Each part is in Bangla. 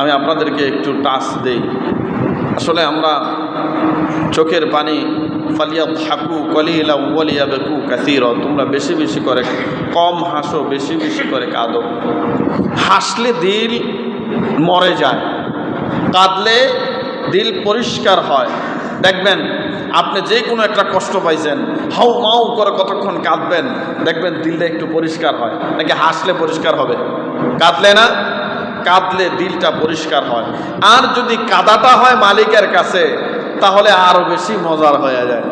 আমি আপনাদেরকে একটু টাচ দেই। আসলে আমরা চোখের পানি ফালিয়া থাকু কলিলা ওলিয়া বেকু কাসির। তোমরা বেশি বেশি করে কম হাসো, বেশি বেশি করে কাঁদো। হাসলে দিল মরে যায়, কাঁদলে দিল পরিষ্কার হয়। দেখবেন, আপনি যে কোনো একটা কষ্ট পাইছেন, হাউ মাউ করে কতক্ষণ কাঁদবেন, দেখবেন দিলটা একটু পরিষ্কার হয়, নাকি হাসলে পরিষ্কার হবে? কাঁদলে না? কাঁদলে দিলটা পরিষ্কার হয়। আর যদি কাদাটা হয় মালিকের কাছে, তাহলে আরও বেশি মজার হয়ে যায়।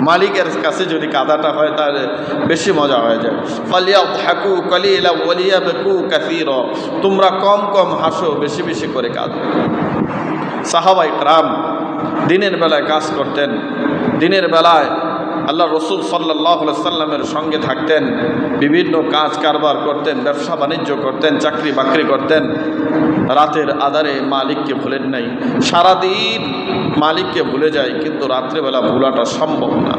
মালিকের কাছে যদি কাদাটা হয়, তাহলে বেশি মজা হয়ে যায়। ফালিয়া থাকু কলিলা ওলিয়া বেকু কাসির। তোমরা কম কম হাসো, বেশি বেশি করে কাঁদো। সাহাবাই ক্রাম দিনের বেলায় কাজ করতেন। দিনের বেলায় আল্লাহ রসুল সাল্লাহ সাল্লামের সঙ্গে থাকতেন, বিভিন্ন কাজ কারবার করতেন, ব্যবসা বাণিজ্য করতেন, চাকরি বাকরি করতেন। রাতের আধারে মালিককে ভুলেন নাই। সারাদিন মালিককে ভুলে যায়, কিন্তু রাত্রেবেলা ভুলাটা সম্ভব না।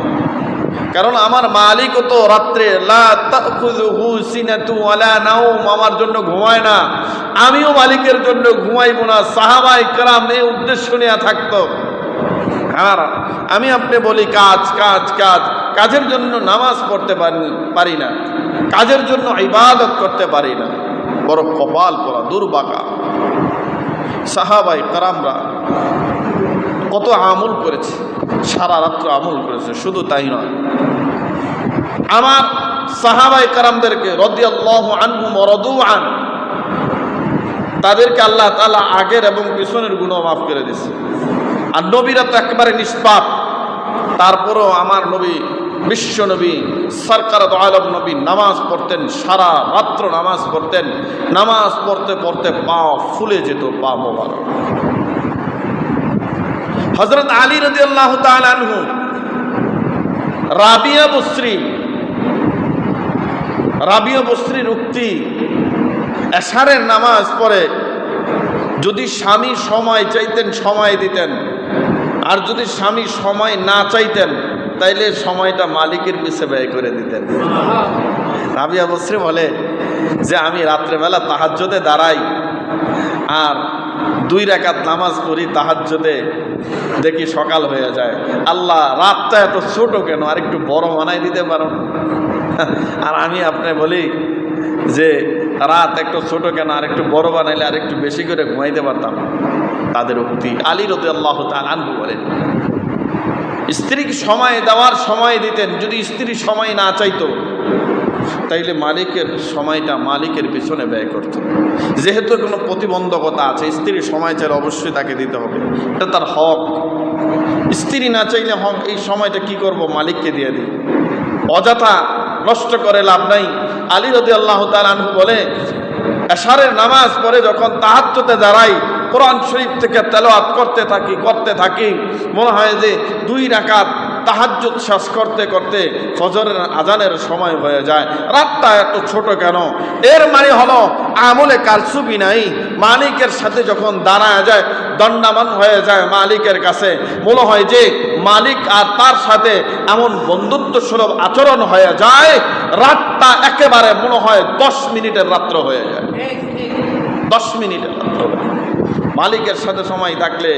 কারণ আমার মালিকও তো রাত্রে আমার জন্য ঘুমায় না। আমিও মালিকের জন্য ঘুমাইব না। সাহাবাই কারাম এই উদ্দেশ্য নেওয়া থাকতো। আর আমি আপনি বলি কাজ কাজ কাজ। কাজের জন্য নামাজ পড়তে পারি না। কাজের জন্য ইবাদত করতে পারি না। বড় কপাল পরা দুর্বাকা সাহাবাই কারামরা কত আমল করেছে, সারা রাত্র আমল করেছে, শুধু তাই নয়। আমার সাহাবাই কারামদেরকে রদিয়াল্লাহ আন, তাদেরকে আল্লাহ তালা আগের এবং পিছনের গুণ মাফ করে দিছে আর নবীরা তো একেবারে নিষ্পাপ। তারপরও আমার নবী, বিশ্ব নবী, সরকার আলম নবী, নামাজ পড়তেন, সারা রাত্র নামাজ পড়তেন। নামাজ পড়তে পড়তে পা ফুলে যেত, পা মোবারক। হজরত আলী রদি আল্লাহ আনহু, রাবিয়া বস্রী, রাবিয়া বস্রীর উক্তি, এশারের নামাজ পড়ে, যদি স্বামী সময় চাইতেন, সময় দিতেন আর যদি স্বামী সময় না চাইতেন, তাইলে সময়টা মালিকের পিছে ব্যয় করে দিতেন। রাবিয়া বস্রী বলে যে, আমি রাত্রেবেলা তাহাজ্যতে দাঁড়াই আর দুই রাকাত নামাজ পড়ি তাহাজ্যতে দেখি সকাল হয়ে যায়। আল্লাহ, রাতটা এত ছোট কেন? আর একটু বড় বানাই দিতে পারো আর আমি আপনি বলি যে রাত একটু ছোট কেন, আর একটু বড় বানাইলে আর একটু বেশি করে ঘুমাইতে পারতাম। তাদের উক্তি আলী রদি আল্লাহ আনহু বলেন স্ত্রীকে সময় দেওয়ার সময় দিতেন, যদি স্ত্রী সময় না চাইতো, তাইলে মালিকের সময়টা মালিকের পিছনে ব্যয় করত। যেহেতু কোনো প্রতিবন্ধকতা আছে স্ত্রীর সময় চাইলে অবশ্যই তাকে দিতে হবে। এটা তার হক। স্ত্রী না চাইলে হক, এই সময়টা কি করব? মালিককে দিয়ে দিই। অযথা নষ্ট করে লাভ নাই। আলী রদি আল্লাহ তালু বলে, এশারের নামাজ পড়ে যখন তাহাজ্যতে দাঁড়াই, কোরআন শরীফ থেকে তেলাওয়াত করতে থাকি করতে থাকি, মনে হয় যে দুই রাকাত তাহাজ্জুদ শেষ করতে করতে ফজরের আজানের সময় হয়ে যায়। রাতটা এত ছোট কেন? এর মানে হলো, আমলে কারসুবি নাই। মালিকের সাথে যখন দাঁড়ায় যায় দণ্ডামান হয়ে যায় মালিকের কাছে। মনে হয় যে মালিক আর তার সাথে এমন বন্ধুত্ব সুলভ আচরণ হয়ে যায় রাতটা একেবারে মনে হয় দশ মিনিটের রাত্র হয়ে যায়। দশ মিনিটের রাত্র হয়ে মালিকের সাথে সময় থাকলে